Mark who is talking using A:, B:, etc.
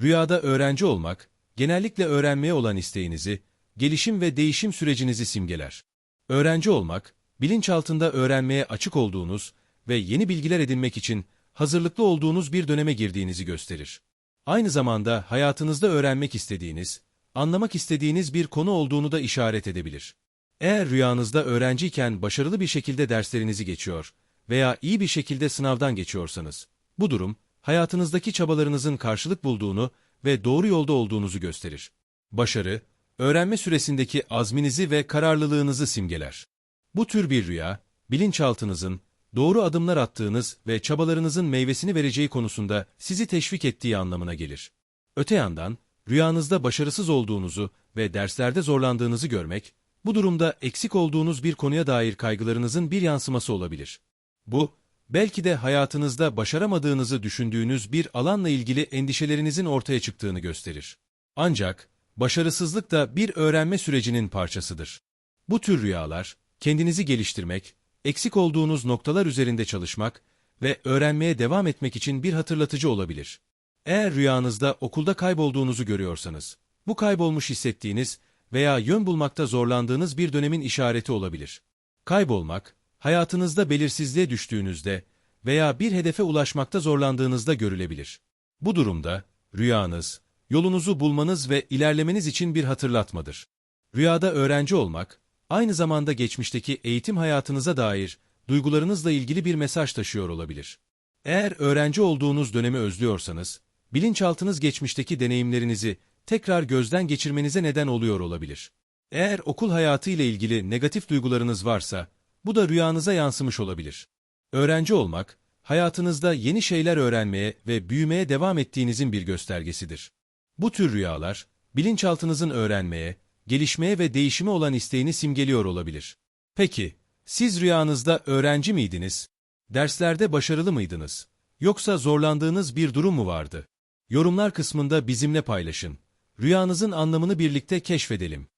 A: Rüyada öğrenci olmak, genellikle öğrenmeye olan isteğinizi, gelişim ve değişim sürecinizi simgeler. Öğrenci olmak, bilinçaltında öğrenmeye açık olduğunuz ve yeni bilgiler edinmek için hazırlıklı olduğunuz bir döneme girdiğinizi gösterir. Aynı zamanda hayatınızda öğrenmek istediğiniz, anlamak istediğiniz bir konu olduğunu da işaret edebilir. Eğer rüyanızda öğrenciyken başarılı bir şekilde derslerinizi geçiyor veya iyi bir şekilde sınavdan geçiyorsanız, bu durum, hayatınızdaki çabalarınızın karşılık bulduğunu ve doğru yolda olduğunuzu gösterir. Başarı, öğrenme süresindeki azminizi ve kararlılığınızı simgeler. Bu tür bir rüya, bilinçaltınızın, doğru adımlar attığınız ve çabalarınızın meyvesini vereceği konusunda sizi teşvik ettiği anlamına gelir. Öte yandan, rüyanızda başarısız olduğunuzu ve derslerde zorlandığınızı görmek, bu durumda eksik olduğunuz bir konuya dair kaygılarınızın bir yansıması olabilir. Bu, belki de hayatınızda başaramadığınızı düşündüğünüz bir alanla ilgili endişelerinizin ortaya çıktığını gösterir. Ancak, başarısızlık da bir öğrenme sürecinin parçasıdır. Bu tür rüyalar, kendinizi geliştirmek, eksik olduğunuz noktalar üzerinde çalışmak ve öğrenmeye devam etmek için bir hatırlatıcı olabilir. Eğer rüyanızda okulda kaybolduğunuzu görüyorsanız, bu kaybolmuş hissettiğiniz veya yön bulmakta zorlandığınız bir dönemin işareti olabilir. Kaybolmak, hayatınızda belirsizliğe düştüğünüzde veya bir hedefe ulaşmakta zorlandığınızda görülebilir. Bu durumda, rüyanız, yolunuzu bulmanız ve ilerlemeniz için bir hatırlatmadır. Rüyada öğrenci olmak, aynı zamanda geçmişteki eğitim hayatınıza dair duygularınızla ilgili bir mesaj taşıyor olabilir. Eğer öğrenci olduğunuz dönemi özlüyorsanız, bilinçaltınız geçmişteki deneyimlerinizi tekrar gözden geçirmenize neden oluyor olabilir. Eğer okul hayatı ile ilgili negatif duygularınız varsa, bu da rüyanıza yansımış olabilir. Öğrenci olmak, hayatınızda yeni şeyler öğrenmeye ve büyümeye devam ettiğinizin bir göstergesidir. Bu tür rüyalar, bilinçaltınızın öğrenmeye, gelişmeye ve değişime olan isteğini simgeliyor olabilir. Peki, siz rüyanızda öğrenci miydiniz? Derslerde başarılı mıydınız? Yoksa zorlandığınız bir durum mu vardı? Yorumlar kısmında bizimle paylaşın. Rüyanızın anlamını birlikte keşfedelim.